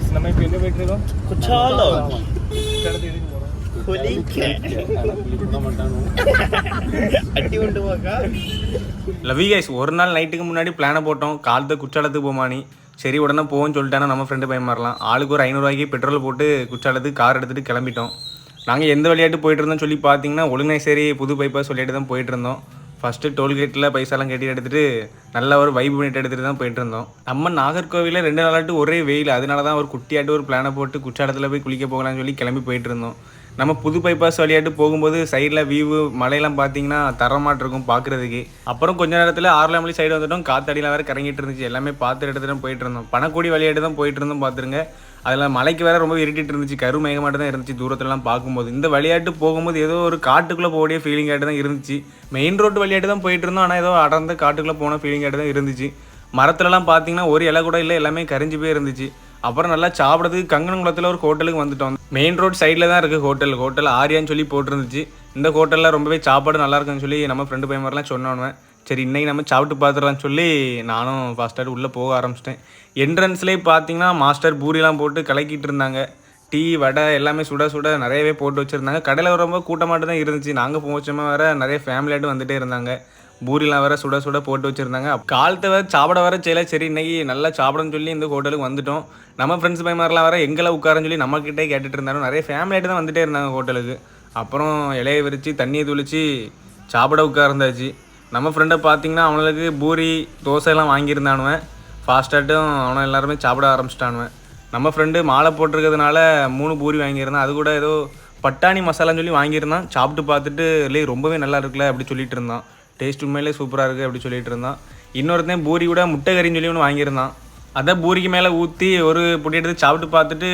Guys நம்ம இப்போ எங்கே போயிட்டு இருக்கோம் குற்றாலம் குற்றாலத்தை எதுக்கு போகிறோம் குளிக்க அடி உண்டு போக்கா லவி கைஸ் ஒரு நாள் நைட்டுக்கு முன்னாடி பிளானை போட்டோம் காலத்து குற்றாலத்துக்கு போமானி சரி உடனே போவோம்னு சொல்லிட்டானா நம்ம ஃப்ரெண்டு பையன் மாறலாம் ஆளுக்கு ஒரு ஐநூறுரூவாய்க்கு பெட்ரோல் போட்டு குற்றாலத்துக்கு கார் எடுத்துகிட்டு கிளம்பிட்டோம் நாங்கள் எந்த விளையாட்டு போயிட்டு இருந்தோம் சொல்லி பார்த்தீங்கன்னா ஒழுங்கை புது பைப்பாக சொல்லிட்டு தான் போயிட்டு இருந்தோம் ஃபஸ்ட்டு டோல்கேட்டில் பைசாலாம் கட்டி எடுத்துகிட்டு நல்ல ஒரு வைப் பண்ணிட்டு எடுத்துகிட்டு தான் போயிட்டு இருந்தோம். நம்ம நாகர்கோவிலில் ரெண்டு நாளாட்டு ஒரே வெயில் அதனால தான் ஒரு குட்டியாட்டு ஒரு பிளானை போட்டு குற்றாலத்தில் போய் குளிக்க போகலாம்னு சொல்லி கிளம்பி போயிட்டு இருந்தோம். நம்ம புது பைபாஸ் வழியாட்டு போகும்போது சைடில் வியூவு மலையெல்லாம் பார்த்தீங்கன்னா தரமாட்டு இருக்கும் பார்க்குறதுக்கு அப்புறம் கொஞ்ச நேரத்தில் ஆறுலாமலி சைடு வந்துட்டோம். காத்தடியில் வேறு கறங்கிட்டு இருந்துச்சு. எல்லாமே பார்த்து எடுத்துகிட்டு போயிட்டு இருந்தோம். பணக்கூடி வழியாட்டு தான் போயிட்டு இருந்தோம் பார்த்துருங்க அதில் மலைக்கு வேற ரொம்ப இருட்டிட்டு இருந்துச்சு. கரு மேகமாட்டு தான் இருந்துச்சு தூரத்துலலாம் பார்க்கும்போது இந்த விளையாட்டு போகும்போது ஏதோ ஒரு காட்டுக்குள்ளே போகக்கூடிய ஃபீலிங்காகிட்டு தான் இருந்துச்சு. மெயின் ரோட்டு வழியாட்டு தான் போயிட்டு இருந்தோம். ஆனால் ஏதோ அடர்ந்த காட்டுக்குள்ளே போன ஃபீலிங்காகிட்டு தான் இருந்துச்சு. மரத்துலலாம் பார்த்தீங்கன்னா ஒரு இலை கூட இல்லை. எல்லாமே கரிஞ்சு போய் இருந்துச்சு அப்புறம் நல்லா சாப்பிட்றதுக்கு கங்கனங்குளத்தில் ஒரு ஹோட்டலுக்கு வந்துட்டோம். மெயின் ரோட் சைடில் தான் இருக்குது ஹோட்டல். ஹோட்டல் ஆரியான்னு சொல்லி போட்டிருந்துச்சு. இந்த ஹோட்டலில் ரொம்பவே சாப்பாடு நல்லா இருக்குன்னு சொல்லி நம்ம ஃப்ரெண்டு பையன் மாதிரிலாம் சொன்னோன்னு சரி இன்றைக்கி நம்ம சாப்பிட்டு பார்த்துடலாம்னு சொல்லி நானும் ஃபாஸ்ட்டாக உள்ளே போக ஆரம்பிச்சிட்டேன். என்ட்ரன்ஸ்லேயே பார்த்தீங்கன்னா மாஸ்டர் பூரிலாம் போட்டு கலக்கிட்டு இருந்தாங்க. டீ வடை எல்லாமே சுட சுட நிறையவே போட்டு வச்சுருந்தாங்க. கடையில் ரொம்ப கூட்டமாட்டு தான் இருந்துச்சு. நாங்கள் போச்சோமா வேறு நிறைய ஃபேமிலியாட்டு வந்துட்டே இருந்தாங்க. பூரிலாம் வேற சுட சுட போட்டு வச்சுருந்தாங்க. காலத்தை வேற சாப்பிட வர செய்யல. சரி இன்னைக்கு நல்லா சாப்பிடணும்னு சொல்லி இந்த ஹோட்டலுக்கு வந்துட்டோம். நம்ம ஃப்ரெண்ட்ஸ் பையன்மாரெலாம் வேற எங்களை உட்காரன்னு சொல்லி நம்மக்கிட்டே கேட்டுட்டு இருந்தாலும் நிறைய ஃபேமிலியாட்டு தான் வந்துட்டே இருந்தாங்க ஹோட்டலுக்கு. அப்புறம் இலையை விரித்து தண்ணியை துளிச்சு சாப்பிட உட்கார்ந்தாச்சு. நம்ம ஃப்ரெண்டை பார்த்தீங்கன்னா அவனுக்கு பூரி தோசை எல்லாம் வாங்கியிருந்தானுவன். ஃபாஸ்ட்டாட்டும் அவனை எல்லாருமே சாப்பிட ஆரம்பிச்சிட்டானுவன். நம்ம ஃப்ரெண்டு மாலை போட்டிருக்கிறதுனால மூணு பூரி வாங்கியிருந்தான். அது கூட ஏதோ பட்டாணி மசாலான்னு சொல்லி வாங்கியிருந்தான். சாப்பிட்டு பார்த்துட்டு இல்லை ரொம்பவே நல்லா இருக்குல்ல அப்படி சொல்லிட்டு இருந்தான். டேஸ்ட் உண்மையிலே சூப்பராக இருக்குது அப்படி சொல்லிட்டு இருந்தான். இன்னொருத்தன் பூரி கூட முட்டை கறின்னு சொல்லி ஒன்று வாங்கியிருந்தான். அதை பூரிக்கு மேலே ஊற்றி ஒரு பொடி எடுத்து சாப்பிட்டு பார்த்துட்டு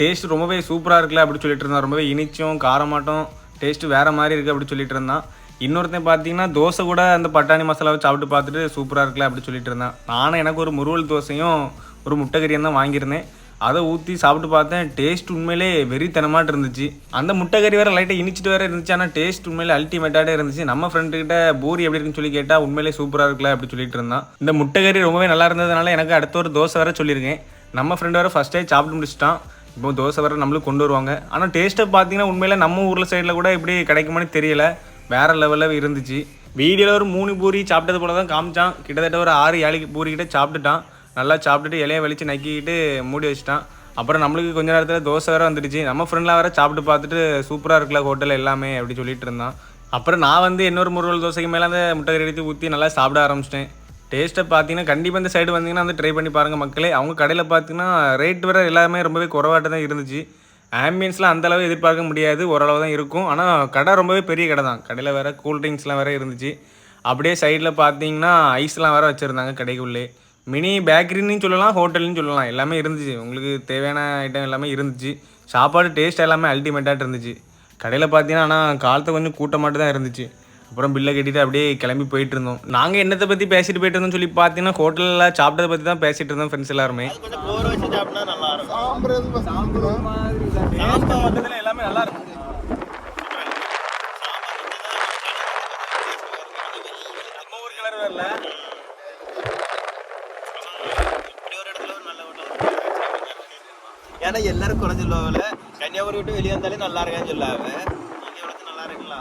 டேஸ்ட் ரொம்பவே சூப்பராக இருக்குல்ல அப்படி சொல்லிட்டு இருந்தான். ரொம்பவே இனிச்சும் காரமாட்டம் டேஸ்ட்டு வேறு மாதிரி இருக்குது அப்படி சொல்லிட்டு இருந்தான். இன்னொருத்தன் பார்த்தீங்கன்னா தோசை கூட அந்த பட்டாணி மசாலாவை சாப்பிட்டு பார்த்துட்டு சூப்பராக இருக்குல்ல அப்படி சொல்லிட்டு இருந்தான். நானும் எனக்கு ஒரு முருவல் தோசையும் ஒரு முட்டை கறியும் தான் வாங்கியிருந்தேன். அதை ஊற்றி சாப்பிட்டு பார்த்தேன். டேஸ்ட் உண்மையிலே வெறித்தனமாட்டு இருந்துச்சு. அந்த முட்டை கறி வேறு லைட்டாக இனிச்சிட்டு வேறு இருந்துச்சு. ஆனால் டேஸ்ட் உண்மையிலே அல்டிமேட்டாகவே இருந்துச்சு. நம்ம ஃப்ரெண்டு கிட்ட பூரி எப்படி இருக்குன்னு சொல்லி கேட்டால் உண்மையிலே சூப்பராக இருக்குல்ல அப்படி சொல்லிட்டு இருந்தான். இந்த முட்டை கறி ரொம்பவே நல்லா இருந்ததுனால எனக்கு அடுத்த ஒரு தோசை வேறு சொல்லியிருக்கேன். நம்ம ஃப்ரெண்டு வேறு ஃபஸ்ட்டே சாப்பிட்டு முடிச்சிட்டான். இப்போ தோசை வேறு நம்மளுக்கு கொண்டு வருவாங்க. ஆனால் டேஸ்ட்டை பார்த்தீங்கன்னா உண்மையில் நம்ம ஊரில் சைடில் கூட இப்படி கிடைக்குமான்னு தெரியல. வேற லெவலில் இருந்துச்சு. வீடியோவில் ஒரு மூணு பூரி சாப்பிட்டது போல தான் காமிச்சான். கிட்டத்தட்ட ஒரு ஆறு ஏழு பூரி கிட்ட சாப்பிட்டுட்டான். நல்லா சாப்பிட்டுட்டு இலையை வெளிச்சு நக்கிக்கிட்டு மூடி வச்சுட்டான். அப்புறம் நம்மளுக்கு கொஞ்ச நேரத்தில் தோசை வேறு வந்துடுச்சு. நம்ம ஃப்ரெண்ட்லாம் வேறு சாப்பிட்டு பார்த்துட்டு சூப்பராக இருக்குல்ல ஹோட்டல் எல்லாமே அப்படி சொல்லிட்டு இருந்தான். அப்புறம் நான் வந்து இன்னொரு முருகல் தோசைக்கு மேலே அந்த முட்டை கறி எடுத்து ஊற்றி நல்லா சாப்பிட ஆரம்பிச்சிட்டேன். டேஸ்ட்டை பார்த்தீங்கன்னா கண்டிப்பாக இந்த சைடு வந்தீங்கன்னா வந்து ட்ரை பண்ணி பாருங்கள் மக்களே. அவங்க கடையில் பார்த்தீங்கன்னா ரேட் வேறு எல்லாமே ரொம்பவே குறைவாட்டு தான் இருந்துச்சு. ஆம்பியன்ஸ்லாம் அந்தளவு எதிர்பார்க்க முடியாது. ஓரளவு தான் இருக்கும். ஆனால் கடை ரொம்பவே பெரிய கடை தான். கடையில் வேறு கூல்ட்ரிங்க்ஸ்லாம் வேறு இருந்துச்சு. அப்படியே சைடில் பார்த்தீங்கன்னா ஐஸ்லாம் வேறு வச்சுருந்தாங்க கடைக்குள்ளே. மினி பேக்கரின்னு சொல்லலாம் ஹோட்டல்னு சொல்லலாம். எல்லாமே இருந்துச்சு. உங்களுக்கு தேவையான ஐட்டம் எல்லாமே இருந்துச்சு. சாப்பாடு டேஸ்ட் எல்லாமே அல்டிமேட்டாக இருந்துச்சு. கடையில் பார்த்தீங்கன்னா ஆனால் காலத்தை கொஞ்சம் கூட்டமாட்டு தான் இருந்துச்சு. அப்புறம் பில்லை கட்டிட்டு அப்படியே கிளம்பி போயிட்டு இருந்தோம். நாங்கள் என்னத்தை பற்றி பேசிட்டு போயிட்டு இருந்தோம் சொல்லி பார்த்தீங்கன்னா ஹோட்டலில் சாப்பிட்டதை பற்றி தான் பேசிட்டு இருந்தோம் ஃப்ரெண்ட்ஸ் எல்லாருமே. எல்லாமே நல்லா இருக்கும் நம்ம ஊர் கலர் வரல இப்படி ஒரு இடத்துல ஒரு நல்ல hotel ஏன்னா எல்லாரும் குறை சொல்லுவாங்கல்ல கன்னியாகுமரி விட்டு வெளியே வந்தாலே நல்லா இருக்கான்னு சொல்லாம. நீங்க நல்லா இருக்குங்களா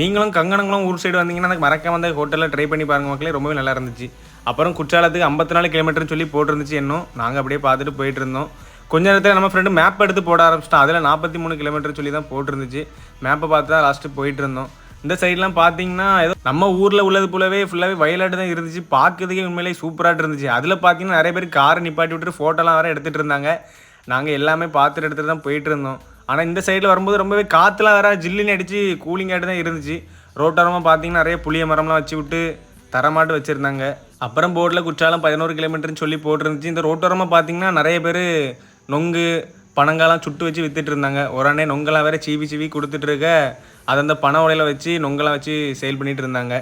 நீங்களும் கங்கணங்களும் ஊர் சைடு வந்தீங்கன்னா எனக்கு மறக்காம அந்த ஹோட்டலில் ட்ரை பண்ணி பாருங்க மக்களே ரொம்பவே நல்லா இருந்துச்சு. அப்புறம் குற்றாலத்துக்கு ஐம்பத்தி நாலு கிலோமீட்டர்னு சொல்லி போட்டிருந்துச்சு இன்னும். நாங்கள் அப்படியே பார்த்துட்டு போயிட்டு இருந்தோம் கொஞ்ச நேரத்தில் நம்ம ஃப்ரெண்டு மேப் எடுத்து போட ஆரம்பிச்சிட்டோம் அதில் நாற்பத்தி மூணு கிலோமீட்டர் சொல்லி தான் போட்டிருந்துச்சு. மேப்பை பார்த்து தான் லாஸ்ட்டு போயிட்டு இருந்தோம் இந்த சைட்லாம் பார்த்தீங்கன்னா ஏதோ நம்ம ஊரில் உள்ளது போலவே ஃபுல்லாகவே வயலாட்டு தான் இருந்துச்சு. பார்க்கறதுக்கே உண்மையிலேயே சூப்பராக இருந்துச்சு. அதில் பார்த்தீங்கன்னா நிறைய பேர் காரை நிப்பாட்டி விட்டுட்டு ஃபோட்டோலாம் வேறு எடுத்துகிட்டு இருந்தாங்க. நாங்கள் எல்லாமே பார்த்துட்டு எடுத்துகிட்டு தான் போயிட்டு இருந்தோம். ஆனால் இந்த சைடில் வரும்போது ரொம்பவே காற்றுலாம் வேற ஜில்லுன்னு அடிச்சு கூலிங் ஆகிட்டு தான் இருந்துச்சு. ரோட்டோரமாக பார்த்தீங்கன்னா நிறைய புளிய மரம்லாம் வச்சு விட்டு தரமாட்டு வச்சுருந்தாங்க. அப்புறம் போர்டில் குற்றாலம் பதினோரு கிலோமீட்டர்னு சொல்லி போட்டிருந்துச்சு. இந்த ரோட்டோரமாக பார்த்தீங்கன்னா நிறைய பேர் நொங்கு பனங்காலாம் சுட்டு வச்சு வித்துட்டு இருந்தாங்க. ஒரு அண்ணே நொங்கெல்லாம் வேற சீவி சீவி கொடுத்துட்ருக்க அதை அந்த பனை உலையில் வச்சு நொங்கெல்லாம் வச்சு சேல் பண்ணிட்டு இருந்தாங்க.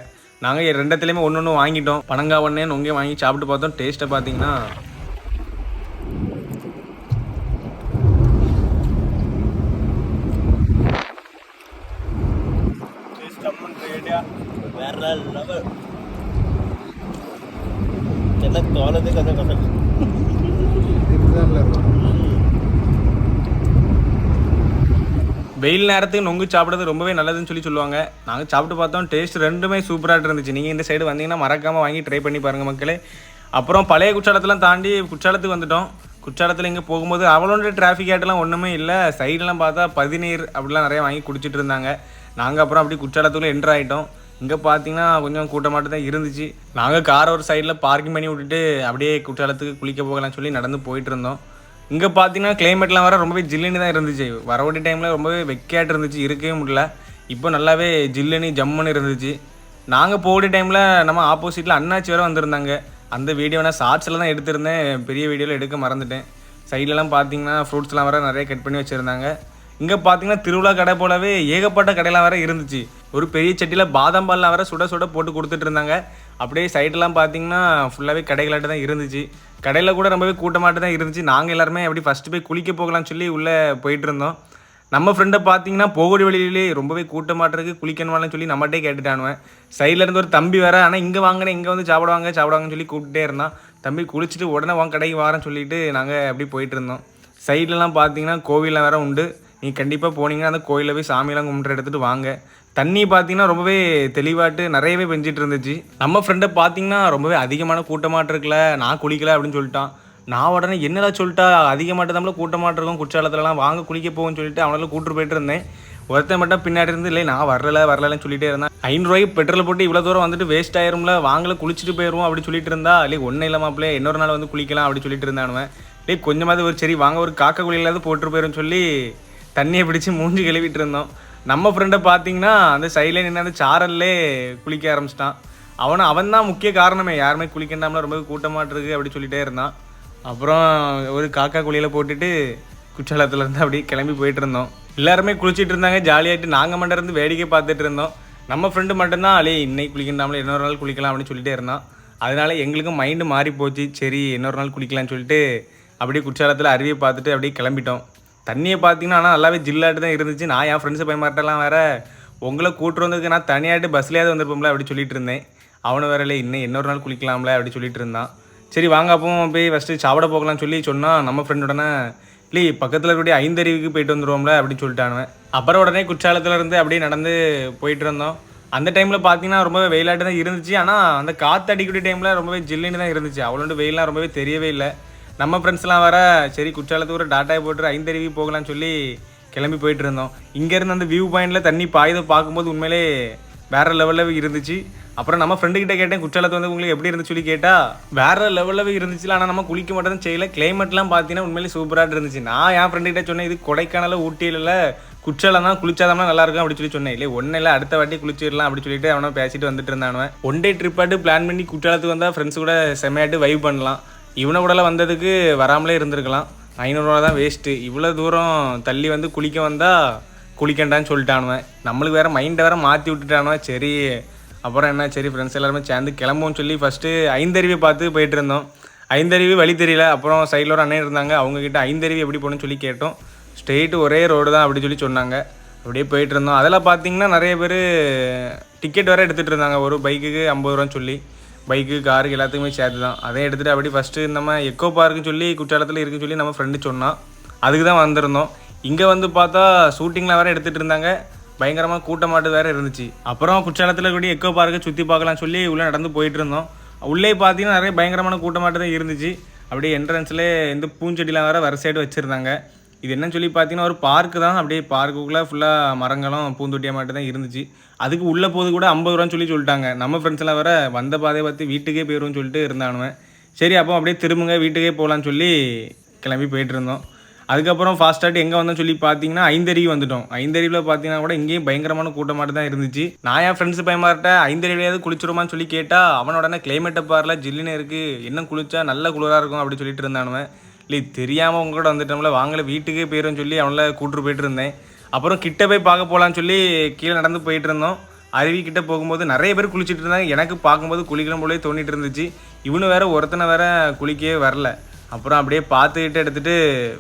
நாங்கள் ரெண்டத்துலேயுமே ஒன்று ஒன்று வாங்கிட்டோம். பனங்கா ஒன்றே நொங்கே வாங்கி சாப்பிட்டு பார்த்தோம். டேஸ்ட்டை பார்த்தீங்கன்னா வெயில் நேரத்துக்கு நொங்கு சாப்பிட்றது ரொம்பவே நல்லதுன்னு சொல்லி சொல்லுவாங்க. நாங்கள் சாப்பிட்டு பார்த்தோம் டேஸ்ட் ரெண்டுமே சூப்பராக இருந்துச்சு. நீங்கள் இந்த சைடு வந்தீங்கன்னா மறக்காமல் வாங்கி ட்ரை பண்ணி பாருங்கள் மக்களே. அப்புறம் பழைய குற்றாலத்தெல்லாம் தாண்டி குற்றாலத்துக்கு வந்துட்டோம். குற்றாலத்தில் இங்கே போகும்போது அவளோட டிராஃபிக் ஆட்டெல்லாம் ஒன்றுமே இல்லை. சைடெலாம் பார்த்தா பதினீர் அப்படிலாம் நிறைய வாங்கி குடிச்சிட்டு இருந்தாங்க. நாங்கள் அப்புறம் அப்படி குற்றாலத்துக்குள்ளே என்ட்ரு ஆகிட்டோம் இங்கே பார்த்தீங்கன்னா கொஞ்சம் கூட்டமாட்டம் தான் இருந்துச்சு. நாங்கள் காரை ஒரு சைடில் பார்க்கிங் பண்ணி விட்டுட்டு அப்படியே குற்றாலத்துக்கு குளிக்க போகலாம்னு சொல்லி நடந்து போயிட்டு இருந்தோம். இங்கே பார்த்தீங்கன்னா கிளைமேட்லாம் வர ரொம்பவே ஜில்லுன்னு தான் இருந்துச்சு. வரவடி டைமில் ரொம்பவே வெக்கையாட்டு இருந்துச்சு. இருக்கவே முடியல. இப்போ நல்லாவே ஜில்லுன்னு ஜம்முன்னு இருந்துச்சு. நாங்கள் போகிற டைமில் நம்ம ஆப்போசிட்டில் அண்ணாச்சி வேறு வந்திருந்தாங்க. அந்த வீடியோ நான் ஷார்ட்ஸில் தான் எடுத்திருந்தேன். பெரிய வீடியோவில் எடுக்க மறந்துட்டேன். சைட்லலாம் பார்த்தீங்கன்னா ஃப்ரூட்ஸ்லாம் வேறு நிறைய கட் பண்ணி வச்சுருந்தாங்க. இங்கே பார்த்தீங்கன்னா திருவிழா கடை போலவே ஏகப்பட்ட கடையெல்லாம் வேறு இருந்துச்சு. ஒரு பெரிய சட்டியில் பாதாம் பால்லாம் வேறு சுட சுட போட்டு கொடுத்துட்டு இருந்தாங்க. அப்படியே சைடெல்லாம் பார்த்தீங்கன்னா ஃபுல்லாகவே கடைகளாட்டு தான் இருந்துச்சு. கடையில் கூட ரொம்பவே கூட்டமாட்டு தான் இருந்துச்சு. நாங்கள் எல்லாருமே அப்படி ஃபஸ்ட்டு போய் குளிக்க போகலாம்னு சொல்லி உள்ளே போயிட்டு இருந்தோம். நம்ம ஃப்ரெண்டை பார்த்தீங்கன்னா போகடி வழியிலே ரொம்பவே கூட்டமாட்டிருக்கு குளிக்கணுமான்னு சொல்லி நம்மகிட்டே கேட்டுட்டானுவேன் சைடில் இருந்து ஒரு தம்பி வேற. ஆனால் இங்கே வாங்கினேன் இங்கே வந்து சாப்பிடுவாங்க சாப்பிடுவாங்கன்னு சொல்லி கூப்பிட்டே இருந்தான். தம்பி குளிச்சுட்டு உடனே வாங்க கடைக்கு வாரேன்னு சொல்லிட்டு நாங்கள் அப்படி போயிட்டு இருந்தோம். சைட்லலாம் பார்த்தீங்கன்னா கோவிலில் வேறு உண்டு. நீங்கள் கண்டிப்பாக போனீங்கன்னா அந்த கோயிலில் போய் சாமியெல்லாம் கும்பிட்டு எடுத்துகிட்டு வாங்க. தண்ணி பார்த்தீங்கன்னா ரொம்பவே தெளிவாட்டு நிறையவே பெஞ்சிட்டு இருந்துச்சு. நம்ம ஃப்ரெண்டை பார்த்தீங்கன்னா ரொம்பவே அதிகமான கூட்டமாட்டு இருக்கல நான் குளிக்கல அப்படின்னு சொல்லிட்டான். நான் உடனே என்னடா சொல்லிட்டா அதிகமாட்டு நம்மள கூட்டமாட்டு இருக்கும் குற்றாலத்துலலாம் வாங்க குளிக்க போகும்னு சொல்லிட்டு அவனால கூட்டு போயிட்டு இருந்தேன். ஒருத்தன் மட்டும் பின்னாடி இருந்து இல்லை நான் வரல வரலன்னு சொல்லிட்டே இருந்தேன். ஐநூறுரூவாய்க்கு பெட்ரோல் போட்டு இவ்வளோ தூரம் வந்துட்டு வேஸ்ட் ஆயிரும்ல வாங்கல குளிச்சுட்டு போயிடுவோம் அப்படி சொல்லிட்டு இருந்தா. இல்லை ஒன்றும் இல்லை மாப்பிள்ளை இன்னொரு நாள் வந்து குளிக்கலாம் அப்படின்னு சொல்லிட்டு இருந்தானுவன் இல்லை கொஞ்சமாவது ஒரு சரி வாங்க ஒரு காக்க குளியிலாவது போட்டு போயிருன்னு சொல்லி தண்ணியை பிடிச்சி மூஞ்சி கழுவிட்டு இருந்தோம். நம்ம ஃப்ரெண்டை பார்த்தீங்கன்னா அந்த சைடில் நின்று அந்த சாரல்லே குளிக்க ஆரம்பிச்சிட்டான். அவனை அவன் தான் முக்கிய காரணமே. யாருமே குளிக்கண்டாமல ரொம்ப கூட்டமாட்டு இருக்கு அப்படி சொல்லிட்டே இருந்தான். அப்புறம் ஒரு காக்கா குழியில் போட்டுட்டு குற்றாலத்தில் இருந்து அப்படியே கிளம்பி போயிட்டு இருந்தோம். எல்லாருமே குளிச்சிட்டு இருந்தாங்க ஜாலியாகிட்டு நாங்கள் மட்டும் இருந்து வேடிக்கை பார்த்துட்டு இருந்தோம். நம்ம ஃப்ரெண்டு மட்டும்தான் அலே இன்னைக்கு குளிக்கண்டாமல இன்னொரு நாள் குளிக்கலாம் அப்படின்னு சொல்லிட்டே இருந்தான். அதனால எங்களுக்கும் மைண்டு மாறி போச்சு சரி இன்னொரு நாள் குளிக்கலாம்னு சொல்லிட்டு அப்படியே குற்றாலத்தில் அருவியை பார்த்துட்டு அப்படியே கிளம்பிட்டோம். தண்ணியை பார்த்தீங்கன்னா ஆனால் நல்லாவே ஜில்லாட்டு தான் இருந்துச்சு. நான் என் ஃப்ரெண்ட்ஸை பயமாட்டெல்லாம் வேற உங்களை கூட்டு வந்ததுக்கு நான் தனியாட்டு பஸ்லேயாவது வந்திருப்போம்ல அப்படி சொல்லிட்டு இருந்தேன். அவனை வேற இல்லை இன்னும் இன்னொரு நாள் குளிக்கலாம்ல அப்படி சொல்லிட்டு இருந்தான். சரி வாங்க அப்போ போய் ஃபஸ்ட்டு சாப்பிட போகலாம்னு சொல்லி சொன்னால் நம்ம ஃப்ரெண்டுடனே இல்லை பக்கத்தில் இருக்கக்கூடிய ஐந்தருவிக்கு போயிட்டு வந்துருவோம்ல அப்படின்னு சொல்லிட்டானுவேன் அப்புறம் உடனே குற்றாலத்துல இருந்து அப்படியே நடந்து போயிட்டு இருந்தோம். அந்த டைமில் பார்த்தீங்கன்னா ரொம்பவே வெயிலாட்டு தான் இருந்துச்சு. ஆனால் அந்த காற்று அடிக்கக்கூடிய டைமில் ரொம்பவே ஜில்லுன்னு தான் இருந்துச்சு. அவ்வளோண்டு வெயிலாம் ரொம்பவே தெரியவே இல்லை. நம்ம ஃப்ரெண்ட்ஸ்லாம் வர சரி குற்றாலத்துக்கு ஒரு டாட்டாயை போட்டு ஐந்தருவி போகலாம்னு சொல்லி கிளம்பி போயிட்டு இருந்தோம். இங்கேருந்து அந்த வியூ பாயிண்டில் தண்ணி பாயுதை பார்க்கும்போது உண்மையிலே வேறு லெவலில் இருந்துச்சு. அப்புறம் நம்ம ஃப்ரெண்டுகிட்ட கேட்டேன் குற்றாலத்து வந்து உங்களுக்கு எப்படி இருந்துச்சு சொல்லி கேட்டால் வேற லெவலில் இருந்துச்சுல ஆனால் நம்ம குளிக்க மட்டும் செய்யல. கிளைமேட்லாம் பார்த்தீங்கன்னா உண்மையிலே சூப்பராக இருந்துச்சு. நான் என் ஃப்ரெண்டு கிட்ட சொன்னேன் இது கொடைக்கானல ஊட்டியில குற்றாலம் தான் குளிச்சாதான் நல்லா இருக்கும் அப்படி சொல்லி சொன்னேன். இல்லை ஒன்றும் இல்லை அடுத்த வாட்டி குளிச்சிடலாம் அப்படி சொல்லிட்டு அவனை பேசிட்டு வந்துட்டு இருந்தானுவன். ஒன் டே ட்ரிப்பாட்டு பிளான் பண்ணி குற்றாலத்துக்கு வந்தால் ஃப்ரெண்ட்ஸ் கூட செம்மையாட்டு வைவ் பண்ணலாம். இவனை கூடலாம் வந்ததுக்கு வராமலே இருந்திருக்கலாம். ஐநூறுரூவா தான் வேஸ்ட்டு இவ்வளோ தூரம் தள்ளி வந்து குளிக்க வந்தால் குளிக்கண்டான்னு சொல்லிட்டானுவேன் நம்மளுக்கு வேறு மைண்டை வேறு மாற்றி விட்டுட்டானுவேன் சரி அப்புறம் என்ன? சரி ஃப்ரெண்ட்ஸ் எல்லாருமே சேர்ந்து கிளம்புவோம்னு சொல்லி ஃபஸ்ட்டு ஐந்தருவி பார்த்து போயிட்டு இருந்தோம். ஐந்தருவி வழி தெரியல. அப்புறம் சைடில் ஒரு அண்ணன் இருந்தாங்க. அவங்கக்கிட்ட ஐந்தருவி எப்படி போகணும்னு சொல்லி கேட்டோம். ஸ்ட்ரெயிட்டு ஒரே ரோடு தான் அப்படி சொல்லி சொன்னாங்க. அப்படியே போயிட்டு இருந்தோம். அதில் பார்த்தீங்கன்னா நிறைய பேர் டிக்கெட் வேறு எடுத்துகிட்டு இருந்தாங்க. ஒரு பைக்குக்கு ஐம்பது ரூபான்னு சொல்லி. பைக்கு காருக்கு எல்லாத்துக்குமே சேர்த்து தான். அதையும் எடுத்துகிட்டு அப்படி ஃபஸ்ட்டு நம்ம எக்கோ பார்க்குன்னு சொல்லி குற்றாலத்தில் இருக்குன்னு சொல்லி நம்ம ஃப்ரெண்டு சொன்னான் அதுக்கு தான் வந்திருந்தோம். இங்கே வந்து பார்த்தா ஷூட்டிங்லாம் வேறு எடுத்துகிட்டு இருந்தாங்க. பயங்கரமாக கூட்டமாட்டு வேறு இருந்துச்சு. அப்புறம் குற்றாலத்தில் கூடிய எக்கோ பார்க்கை சுற்றி பார்க்கலாம்னு சொல்லி உள்ளே நடந்து போயிட்டு இருந்தோம். உள்ளே பார்த்தீங்கன்னா நிறைய பயங்கரமான கூட்டமாட்டு தான் இருந்துச்சு. அப்படியே என்ட்ரன்ஸில் இந்த பூஞ்செடிலாம் வேறு வரிசையாட்டு வச்சுருந்தாங்க. இது என்னன்னு சொல்லி பார்த்தீங்கன்னா ஒரு பார்க்கு தான். அப்படியே பார்க்குக்குள்ளே ஃபுல்லாக மரங்களும் பூந்தொட்டியாக மட்டும் தான் இருந்துச்சு. அதுக்கு உள்ளே போது கூட ஐம்பது ரூபான்னு சொல்லி சொல்லிட்டாங்க. நம்ம ஃப்ரெண்ட்ஸ்லாம் வர வேற வந்த பாதையை பார்த்து வீட்டுக்கே போயிடும்னு சொல்லிட்டு இருந்தானுவேன் சரி அப்போ அப்படியே திரும்புங்க வீட்டுக்கே போகலான்னு சொல்லி கிளம்பி போயிட்டு இருந்தோம். அதுக்கப்புறம் ஃபாஸ்ட்டாட்டு எங்கே வந்தோம்னு சொல்லி பார்த்தீங்கன்னா ஐந்தருவி வந்துட்டோம். ஐந்தருவியில் பார்த்தீங்கன்னா கூட இங்கேயும் பயங்கரமான கூட்டமாட்டு தான் இருந்துச்சு. நான் என் ஃப்ரெண்ட்ஸ் பயமாட்ட ஐந்தருவிலையாவது குளிச்சிருமான்னு சொல்லி கேட்டால் அவனோட கிளைமேட்டை பாரில் ஜில்லுன்னு இருக்குது என்ன குளிச்சா நல்ல குளிராக இருக்கும் அப்படி சொல்லிட்டு இருந்தானுவன் இல்லை தெரியாமல் உங்களோட வந்துட்டோம்ல வாங்கல வீட்டுக்கே போயிடும் சொல்லி அவங்கள கூட்டு போயிட்டு இருந்தேன் அப்புறம் கிட்ட போய் பார்க்க போகலான்னு சொல்லி கீழே நடந்து போயிட்டு இருந்தோம் அருவி கிட்டே போகும்போது நிறைய பேர் குளிச்சிட்டு இருந்தாங்க. எனக்கு பார்க்கும்போது குளிக்கணும் போலே தோண்டிட்டு இருந்துச்சு. இவனு வேற ஒருத்தனை வேற குளிக்கவே வரல. அப்புறம் அப்படியே பார்த்துக்கிட்டு எடுத்துட்டு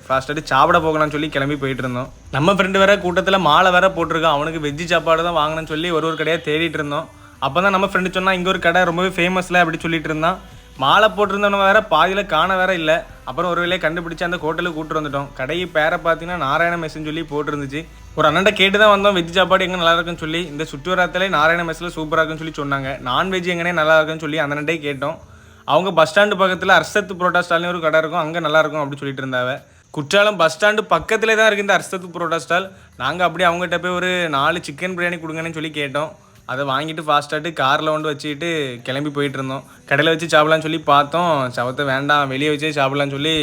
ஃபாஸ்ட்டாக சாப்பிட போகலாம்னு சொல்லி கிளம்பி போயிட்டு இருந்தோம் நம்ம ஃப்ரெண்டு வேற கூட்டத்தில் மாலை வேற போட்டிருக்கோம் அவனுக்கு வெஜ்ஜி சாப்பாடு தான் வாங்கணும்னு சொல்லி ஒரு ஒரு கடையாக தேடிட்டு இருந்தோம். அப்போ தான் நம்ம ஃப்ரெண்டு சொன்னால் இங்கே ஒரு கடை ரொம்பவே ஃபேமஸில் அப்படி சொல்லிட்டு இருந்தான். மாலை போட்டிருந்தவன வேற பாதியில் காண வேற இல்லை. அப்புறம் ஒரு வேலையை கண்டுபிடிச்சு அந்த ஹோட்டலுக்கு கூட்டு வந்துட்டோம். கடையை பேரை பார்த்தீங்கன்னா நாராயண மெஸ்ஸுன்னு சொல்லி போட்டிருந்துச்சு. ஒரு அண்ணன்ட்ட கேட்டு தான் வந்தோம் வெஜ் சாப்பாடு எங்கே நல்லா இருக்குன்னு சொல்லி. இந்த சுற்றுவரத்திலே நாராயண மெஸ்ஸில் சூப்பராக இருக்குன்னு சொல்லி சொன்னாங்க. நான்வெஜ் எங்கனே நல்லா இருக்குன்னு சொல்லி அந்த அண்ணன்ட்டே கேட்டோம். அவங்க பஸ் ஸ்டாண்டு பக்கத்தில் அர்ஷத்து புரோட்டா ஸ்டால்னு ஒரு கடை இருக்கும் அங்கே நல்லா இருக்கும் அப்படின்னு சொல்லிட்டு இருந்தாவ குற்றாலம் பஸ் ஸ்டாண்டு பக்கத்துலேயே தான் இருக்குது இந்த அர்ஷத்து புரோட்டா ஸ்டால். நாங்கள் அப்படியே அவங்ககிட்ட போய் ஒரு நாலு சிக்கன் பிரியாணி கொடுங்கன்னு சொல்லி கேட்டோம். அதை வாங்கிட்டு ஃபாஸ்ட்டாட்டு காரில் கொண்டு வச்சுக்கிட்டு கிளம்பி போயிட்டு இருந்தோம். கடையில் வச்சு சாப்பிடலான்னு சொல்லி பார்த்தோம். சவத்தை வேண்டாம் வெளியே வச்சே சாப்பிடலான்னு சொல்லி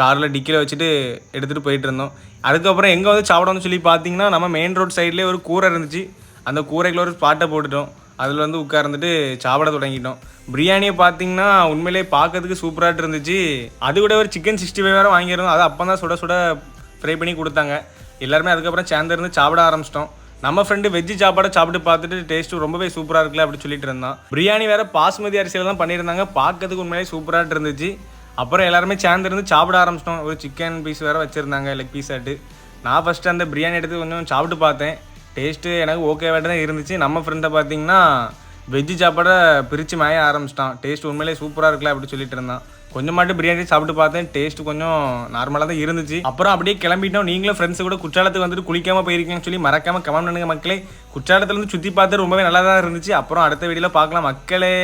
காரில் டிக்கியில் வச்சுட்டு எடுத்துகிட்டு போயிட்டு இருந்தோம். அதுக்கப்புறம் எங்கே வந்து சாப்பிடணும்னு சொல்லி பார்த்தீங்கன்னா நம்ம மெயின் ரோட் சைட்லேயே ஒரு கூரை இருந்துச்சு. அந்த கூரைக்குள்ள ஒரு ஸ்பாட்டை போட்டுட்டோம். அதில் வந்து உட்கார்ந்துட்டு சாப்பிட தொடங்கிட்டோம். பிரியாணியை பார்த்தீங்கன்னா உண்மையிலேயே பார்க்கறதுக்கு சூப்பராக இருந்துச்சு. அது கூட ஒரு சிக்கன் சிக்ஸ்டி ஃபைவ் வேறு வாங்கியிருந்தோம். அதை அப்போ தான் சுட சுட ஃப்ரை பண்ணி கொடுத்தாங்க. எல்லாருமே அதுக்கப்புறம் சேர்ந்துருந்து சாப்பிட ஆரம்பிச்சிட்டோம். நம்ம ஃப்ரெண்டு வெஜ்ஜு சாப்பாடை சாப்பிட்டு பார்த்துட்டு டேஸ்ட்டு ரொம்பவே சூப்பராக இருக்குல்ல அப்படின்னு சொல்லிட்டு இருந்தான். பிரியாணி வேறு பாஸ்மதி அரிசியில் தான் பண்ணியிருந்தாங்க. பார்க்கறதுக்கு உண்மையிலே சூப்பராக இருந்துச்சு. அப்புறம் எல்லாருமே சேர்ந்து இருந்து சாப்பிட ஆரம்பிச்சிட்டோம். ஒரு சிக்கன் பீஸ் வேறு வச்சுருந்தாங்க லெக் பீஸ் ஆட்டு. நான் ஃபஸ்ட்டு அந்த பிரியாணி எடுத்து கொஞ்சம் சாப்பிட்டு பார்த்தேன். டேஸ்ட்டு எனக்கு ஓகேவாக தான் இருந்துச்சு. நம்ம ஃப்ரெண்டை பார்த்தீங்கன்னா வெஜ்ஜு சாப்பாடை பிரித்து மேய ஆரம்பிச்சிட்டான். டேஸ்ட் உண்மையிலேயே சூப்பராக இருக்கல அப்படி சொல்லிட்டு இருந்தான். கொஞ்சமாட்டு பிரியாணி சாப்பிட்டு பார்த்தேன். டேஸ்ட் கொஞ்சம் நார்மலாக தான் இருந்துச்சு. அப்புறம் அப்படியே கிளம்பிட்டோம். நீங்களும் ஃப்ரெண்ட்ஸ் கூட குற்றாலத்துக்கு வந்துட்டு குளிக்காமல் போயிருக்கீங்கன்னு சொல்லி மறக்காம கமெண்ட் பண்ணுங்க மக்களே. குற்றாலத்துலேருந்து சுற்றி பார்த்து ரொம்பவே நல்லா தான் இருந்துச்சு. அப்புறம் அடுத்த வீடியோவில் பார்க்கலாம் மக்களே.